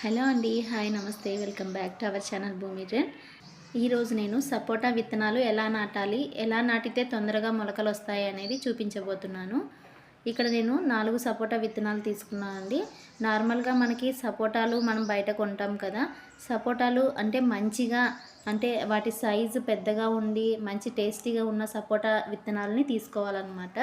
Hello అండి hi నమస్తే welcome back to our channel Bhumi trend ఈరోజు నేను సపోటా విత్తనాలు ఎలా నాటాలి ఎలా నాటితే తొందరగా మొలకలు వస్తాయి అనేది చూపించబోతున్నాను. ఇక్కడ నేను నాలుగు సపోటా విత్తనాలు తీసుకున్నాను అండి. నార్మల్గా మనకి సపోటాలు మనం బయట కొంటాం కదా. సపోటాలు అంటే మంచిగా అంటే వాటి సైజు పెద్దగా ఉండి మంచి టేస్టీగా ఉన్న సపోటా విత్తనాలని తీసుకోవాలన్నమాట.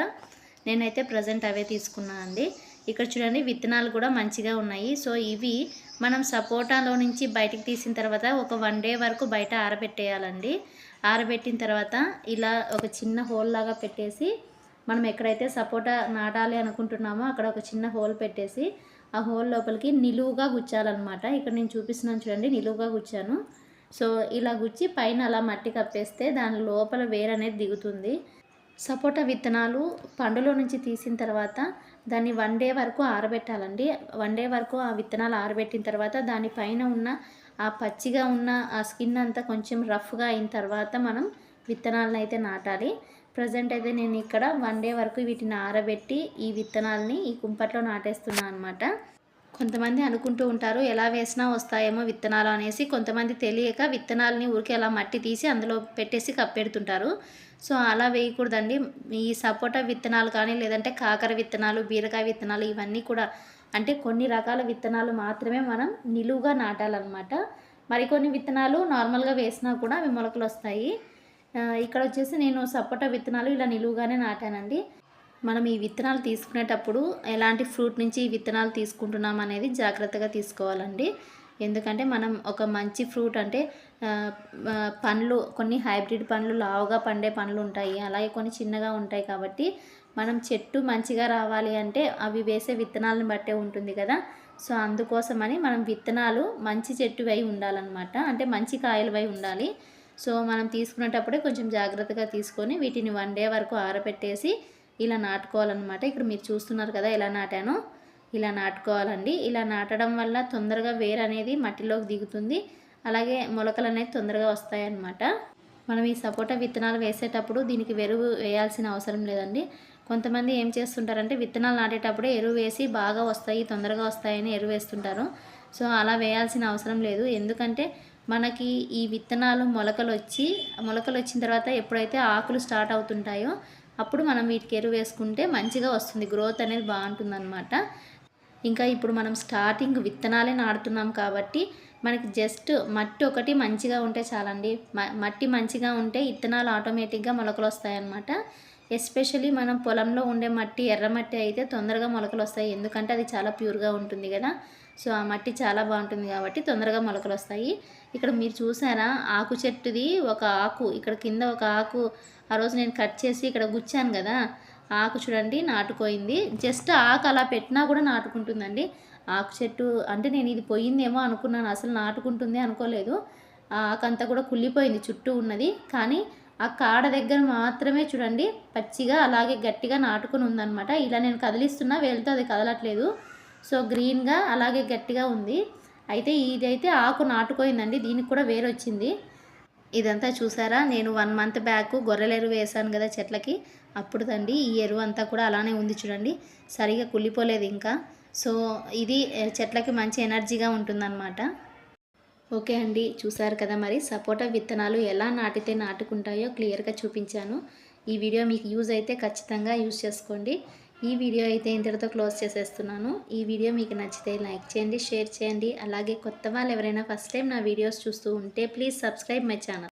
నేనైతే ప్రజెంట్ అవే తీసుకున్నాను అండి. ఇక్కడ చూడండి విత్తనాలు కూడా మంచిగా ఉన్నాయి. సో ఇవి మనం సపోటాలో నుంచి బయటికి తీసిన తర్వాత ఒక వన్ డే వరకు బయట ఆరబెట్టేయాలండి. ఆరబెట్టిన తర్వాత ఇలా ఒక చిన్న హోల్ లాగా పెట్టేసి మనం ఎక్కడైతే సపోటా నాటాలి అనుకుంటున్నామో అక్కడ ఒక చిన్న హోల్ పెట్టేసి ఆ హోల్ లోపలికి నిలువుగా గుచ్చాలన్నమాట. ఇక్కడ నేను చూపిస్తున్నాను చూడండి నిలువుగా గుచ్చాను. సో ఇలా గుచ్చి పైన అలా మట్టి కప్పేస్తే దాని లోపల వేరు అనేది దిగుతుంది. సపోటా విత్తనాలు పండులో నుంచి తీసిన తర్వాత దాన్ని వన్ డే వరకు ఆరబెట్టాలండి. వన్ డే వరకు ఆ విత్తనాలు ఆరబెట్టిన తర్వాత దానిపైన ఉన్న ఆ పచ్చిగా ఉన్న ఆ స్కిన్ అంతా కొంచెం రఫ్గా అయిన తర్వాత మనం విత్తనాలను అయితే నాటాలి. ప్రజెంట్ అయితే నేను ఇక్కడ వన్ డే వరకు వీటిని ఆరబెట్టి ఈ విత్తనాలని ఈ కుంపట్లో నాటేస్తున్నాను అనమాట కొంతమంది అనుకుంటూ ఉంటారు ఎలా వేసినా వస్తాయేమో విత్తనాలు అనేసి. కొంతమంది తెలియక విత్తనాలని ఊరికే అలా మట్టి తీసి అందులో పెట్టేసి కప్పెడుతుంటారు. సో అలా వేయకూడదండి. ఈ సపోటా విత్తనాలు కానీ లేదంటే కాకర విత్తనాలు బీరకాయ విత్తనాలు ఇవన్నీ కూడా అంటే కొన్ని రకాల విత్తనాలు మాత్రమే మనం నిలువుగా నాటాలన్నమాట. మరికొన్ని విత్తనాలు నార్మల్గా వేసినా కూడా అవి మొలకలు వస్తాయి. ఇక్కడ వచ్చేసి నేను సపోటా విత్తనాలు ఇలా నిలువుగానే నాటానండి. మనం ఈ విత్తనాలు తీసుకునేటప్పుడు ఎలాంటి ఫ్రూట్ నుంచి ఈ విత్తనాలు తీసుకుంటున్నాం అనేది జాగ్రత్తగా తీసుకోవాలండి. ఎందుకంటే మనం ఒక మంచి ఫ్రూట్ అంటే పండ్లు కొన్ని హైబ్రిడ్ పండ్లు లావుగా పండే పండ్లు ఉంటాయి. అలాగే కొన్ని చిన్నగా ఉంటాయి కాబట్టి మనం చెట్టు మంచిగా రావాలి అంటే అవి వేసే విత్తనాలను బట్టే ఉంటుంది కదా. సో అందుకోసమని మనం విత్తనాలు మంచి చెట్టు వై ఉండాలన్నమాట. అంటే మంచి కాయలు వై ఉండాలి. సో మనం తీసుకునేటప్పుడే కొంచెం జాగ్రత్తగా తీసుకొని వీటిని వన్ డే వరకు ఆరబెట్టేసి ఇలా నాటుకోవాలన్నమాట. ఇక్కడ మీరు చూస్తున్నారు కదా ఎలా నాటానో. ఇలా నాటుకోవాలండి. ఇలా నాటడం వల్ల తొందరగా వేరు అనేది మట్టిలోకి దిగుతుంది. అలాగే మొలకలు అనేది తొందరగా వస్తాయన్నమాట. మనం ఈ సపోటా విత్తనాలు వేసేటప్పుడు దీనికి ఎరువు వేయాల్సిన అవసరం లేదండి. కొంతమంది ఏం చేస్తుంటారంటే విత్తనాలు నాటేటప్పుడే ఎరువు వేసి బాగా వస్తాయి తొందరగా వస్తాయని ఎరువు వేస్తుంటారు. సో అలా వేయాల్సిన అవసరం లేదు. ఎందుకంటే మనకి ఈ విత్తనాలు మొలకలు వచ్చి మొలకలు వచ్చిన తర్వాత ఎప్పుడైతే ఆకులు స్టార్ట్ అవుతుంటాయో అప్పుడు మనం వీటికి ఎరువు వేసుకుంటే మంచిగా వస్తుంది. గ్రోత్ అనేది బాగుంటుందన్నమాట. ఇంకా ఇప్పుడు మనం స్టార్టింగ్ విత్తనాలే నాడుతున్నాం కాబట్టి మనకి జస్ట్ మట్టి ఒకటి మంచిగా ఉంటే చాలండి. మట్టి మంచిగా ఉంటే విత్తనాలు ఆటోమేటిక్గా మొలకలు వస్తాయన్నమాట. ఎస్పెషలీ మనం పొలంలో ఉండే మట్టి ఎర్రమట్టి అయితే తొందరగా మొలకలు వస్తాయి ఎందుకంటే అది చాలా ప్యూర్గా ఉంటుంది కదా. సో ఆ మట్టి చాలా బాగుంటుంది కాబట్టి తొందరగా మొలకలు వస్తాయి ఇక్కడ మీరు చూసారా? ఆకు చెట్టుది ఒక ఆకు. ఇక్కడ కింద ఒక ఆకు. ఆ రోజు నేను కట్ చేసి ఇక్కడ గుచ్చాను కదా. ఆకు చూడండి నాటుకోయింది. జస్ట్ ఆకు అలా పెట్టినా కూడా నాటుకుంటుందండి. ఆకు చెట్టు అంటే నేను ఇది పోయిందేమో అనుకున్నాను. అసలు నాటుకుంటుంది అనుకోలేదు. ఆ ఆకంతా కూడా కుళ్ళిపోయింది చుట్టూ ఉన్నది. కానీ ఆ కాడ దగ్గర మాత్రమే చూడండి. పచ్చిగా అలాగే గట్టిగా నాటుకుని ఉందనమాట ఇలా నేను కదిలిస్తున్నా వెళ్తే అది కదలట్లేదు. సో గ్రీన్గా అలాగే గట్టిగా ఉంది. అయితే ఇదైతే ఆకు నాటుకోయిందండి. దీనికి కూడా వేరు వచ్చింది ఇదంతా చూసారా? నేను వన్ మంత్ బ్యాక్ గొర్రెల ఎరువు వేసాను కదా చెట్లకి. అప్పుడు తండి ఈ ఎరువు అంతా కూడా అలానే ఉంది చూడండి. సరిగా కుళ్ళిపోలేదు ఇంకా. సో ఇది చెట్లకి మంచి ఎనర్జీగా ఉంటుందన్నమాట. ఓకే అండి చూసారు కదా మరి. సపోటా విత్తనాలు ఎలా నాటితే నాటుకుంటాయో క్లియర్గా చూపించాను. ఈ వీడియో మీకు యూజ్ అయితే ఖచ్చితంగా యూజ్ చేసుకోండి. ఈ వీడియో అయితే ఇంతటితో క్లోజ్ చేసేస్తున్నాను. ఈ వీడియో మీకు నచ్చితే లైక్ చేయండి షేర్ చేయండి. అలాగే కొత్త వాళ్ళు ఎవరైనా ఫస్ట్ టైం నా వీడియోస్ చూస్తూ ఉంటే ప్లీజ్ సబ్స్క్రైబ్ మై ఛానల్.